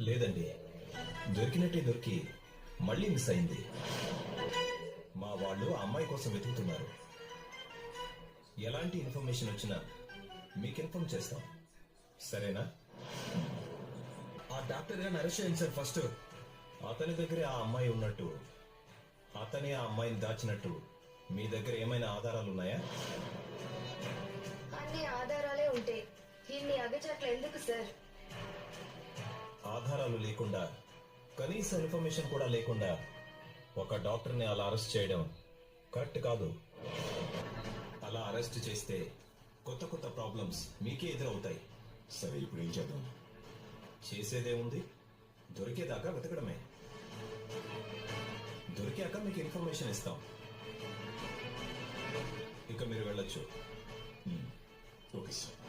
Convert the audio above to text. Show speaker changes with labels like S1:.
S1: లేదండి. దొరికినట్టే దొరికి మళ్ళీ మిస్ అయింది. మా వాళ్ళు అమ్మాయి కోసం వెతుకుతున్నారు. ఎలాంటి ఇన్ఫర్మేషన్ వచ్చినా మీకు ఇన్ఫార్మ్ చేస్తాం. సరేనా? ఆ డాక్టర్ గారిని అరెస్ట్ చేయండి సార్ ఫస్ట్. అతని దగ్గరే ఆ అమ్మాయి ఉన్నట్టు అతనే ఆ అమ్మాయిని దాచినట్టు మీ దగ్గర ఏమైనా ఆధారాలు ఉన్నాయా?
S2: అన్ని ఆధారాలే ఉంటే ఇన్ని అగచాట్లు ఎందుకు సార్?
S1: ఆధారాలు లేకుండా కనీస ఇన్ఫర్మేషన్ కూడా లేకుండా ఒక డాక్టర్ని అలా అరెస్ట్ చేయడం కరెక్ట్ కాదు. అలా అరెస్ట్ చేస్తే కొత్త కొత్త ప్రాబ్లమ్స్ మీకే ఎదురవుతాయి.
S3: సరే ఇప్పుడు ఏం చేద్దాం?
S1: చేసేదే ఉంది. దొరికేదాకా వెతకడమే. దొరికాక మీకు ఇన్ఫర్మేషన్ ఇస్తాం. ఇక మీరు వెళ్ళొచ్చు.
S3: Okay sir.